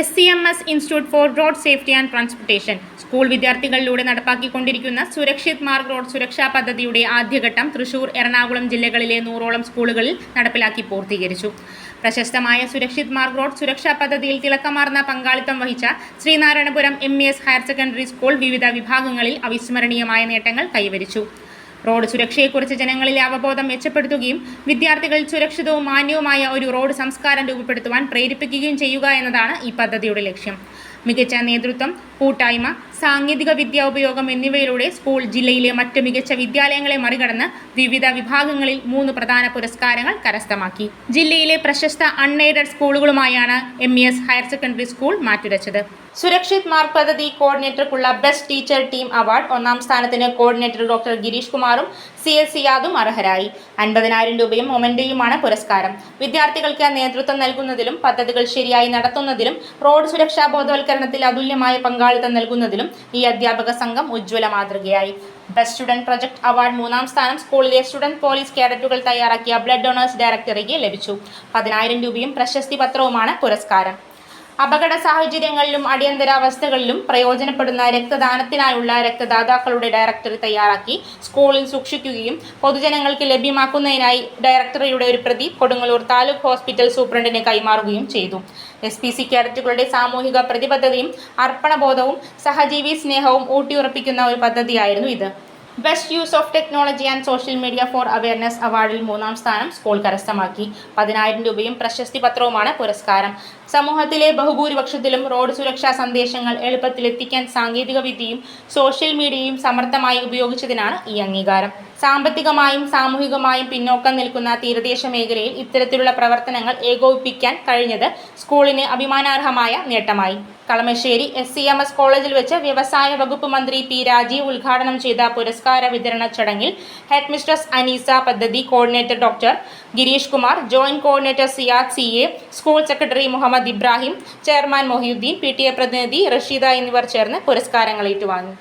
S C M S institute for road safety and transportation. School വിദ്യാർത്ഥികളിലൂടെ നടപ്പാക്കിക്കൊണ്ടിരിക്കുന്ന Surakshit Marg road സുരക്ഷാ പദ്ധതിയുടെ ആദ്യഘട്ടം തൃശൂർ എറണാകുളം ജില്ലകളിലെ നൂറോളം സ്കൂളുകളിൽ നടപ്പിലാക്കി പൂർത്തീകരിച്ചു. പ്രശസ്തമായ സുരക്ഷിത് മാർഗ് റോഡ് സുരക്ഷാ പദ്ധതിയിൽ തിളക്കമാർന്ന പങ്കാളിത്തം വഹിച്ച Sreenarayanapuram M higher secondary school വിവിധ വിഭാഗങ്ങളിൽ അവിസ്മരണീയമായ നേട്ടങ്ങൾ കൈവരിച്ചു. റോഡ് സുരക്ഷയെക്കുറിച്ച് ജനങ്ങളിലെ അവബോധം മെച്ചപ്പെടുത്തുകയും വിദ്യാർത്ഥികൾ സുരക്ഷിതവും മാന്യവുമായ ഒരു റോഡ് സംസ്കാരം രൂപപ്പെടുത്തുവാൻ പ്രേരിപ്പിക്കുകയും ചെയ്യുക എന്നതാണ് ഈ പദ്ധതിയുടെ ലക്ഷ്യം. മികച്ച നേതൃത്വം കൂട്ടായ്മ സാങ്കേതിക വിദ്യ ഉപയോഗം എന്നിവയിലൂടെ സ്കൂൾ ജില്ലയിലെ മറ്റ് മികച്ച വിദ്യാലയങ്ങളെ മറികടന്ന് വിവിധ വിഭാഗങ്ങളിൽ മൂന്ന് പ്രധാന പുരസ്കാരങ്ങൾ കരസ്ഥമാക്കി. ജില്ലയിലെ പ്രശസ്ത unaided സ്കൂളുകളുമായാണ് M E S higher secondary school മാറ്റുരച്ചത് Surakshit Marg പദ്ധതി കോർഡിനേറ്റർക്കുള്ള ബെസ്റ്റ് ടീച്ചർ ടീം അവാർഡ് ഒന്നാം സ്ഥാനത്തിന് കോർഡിനേറ്റർ ഡോക്ടർ ഗിരീഷ് കുമാറും സി എസ് സിയാദും അർഹരായി. അൻപതിനായിരം രൂപയും മൊമെന്റയുമാണ് പുരസ്കാരം. വിദ്യാർത്ഥികൾക്ക് നേതൃത്വം നൽകുന്നതിലും പദ്ധതികൾ ശരിയായി നടത്തുന്നതിലും റോഡ് സുരക്ഷാ ബോധവൽക്കരണത്തിൽ അതുല്യമായ പങ്കാളിത്തം നൽകുന്നതിലും ഈ അധ്യാപക സംഘം ഉജ്ജ്വല മാതൃകയായി. ബെസ്റ്റ് സ്റ്റുഡന്റ് പ്രൊജക്ട് അവാർഡ് മൂന്നാം സ്ഥാനം സ്കൂളിലെ സ്റ്റുഡന്റ് പോലീസ് കേഡറ്റുകൾ തയ്യാറാക്കിയ ബ്ലഡ് ഡൊണേഴ്സ് ഡയറക്ടറിക്ക് ലഭിച്ചു. പതിനായിരം രൂപയും പ്രശസ്തി പത്രവുമാണ് പുരസ്കാരം. അപകട സാഹചര്യങ്ങളിലും അടിയന്തരാവസ്ഥകളിലും പ്രയോജനപ്പെടുന്ന രക്തദാനത്തിനായുള്ള രക്തദാതാക്കളുടെ ഡയറക്ടറി തയ്യാറാക്കി സ്കൂളിൽ സൂക്ഷിക്കുകയും പൊതുജനങ്ങൾക്ക് ലഭ്യമാക്കുന്നതിനായി ഡയറക്ടറിയുടെ ഒരു പ്രതി കൊടുങ്ങല്ലൂർ താലൂക്ക് ഹോസ്പിറ്റൽ സൂപ്രണ്ടിന് കൈമാറുകയും ചെയ്തു. എസ് പി സി കേഡറ്റുകളുടെ സാമൂഹിക പ്രതിബദ്ധതയും അർപ്പണബോധവും സഹജീവി സ്നേഹവും ഊട്ടിയുറപ്പിക്കുന്ന ഒരു പദ്ധതിയായിരുന്നു ഇത്. Best use of technology and social media for awareness അവാർഡിൽ മൂന്നാം സ്ഥാനം സ്കൂൾ കരസ്ഥമാക്കി. പതിനായിരം രൂപയും പ്രശസ്തി പത്രവുമാണ് പുരസ്കാരം. സമൂഹത്തിലെ ബഹുഭൂരിപക്ഷത്തിലും റോഡ് സുരക്ഷാ സന്ദേശങ്ങൾ എളുപ്പത്തിൽ എത്തിക്കാൻ സാങ്കേതികവിദ്യയും സോഷ്യൽ മീഡിയയും സമർത്ഥമായി ഉപയോഗിച്ചതിനാണ് ഈ അംഗീകാരം. സാമ്പത്തികമായും സാമൂഹികമായും പിന്നോക്കം നിൽക്കുന്ന തീരദേശ മേഖലയിൽ ഇത്തരത്തിലുള്ള പ്രവർത്തനങ്ങൾ ഏകോപിപ്പിക്കാൻ കഴിഞ്ഞത് സ്കൂളിന് അഭിമാനാർഹമായ നേട്ടമായി. Kalamassery S C M S കോളേജിൽ വെച്ച് വ്യവസായ വകുപ്പ് മന്ത്രി പി രാജീവ് ഉദ്ഘാടനം ചെയ്ത പുരസ്കാര വിതരണ ചടങ്ങിൽ ഹെഡ് മിസ്ട്രസ് അനീസ പദ്ധതി coordinator doctor Gireesh Kumar joint coordinator Siyad C A school secretary Muhammad Ibrahim chairman Mohiyudheen P T A പ്രതിനിധി റഷീദ എന്നിവർ ചേർന്ന് പുരസ്കാരങ്ങൾ ഏറ്റുവാങ്ങി.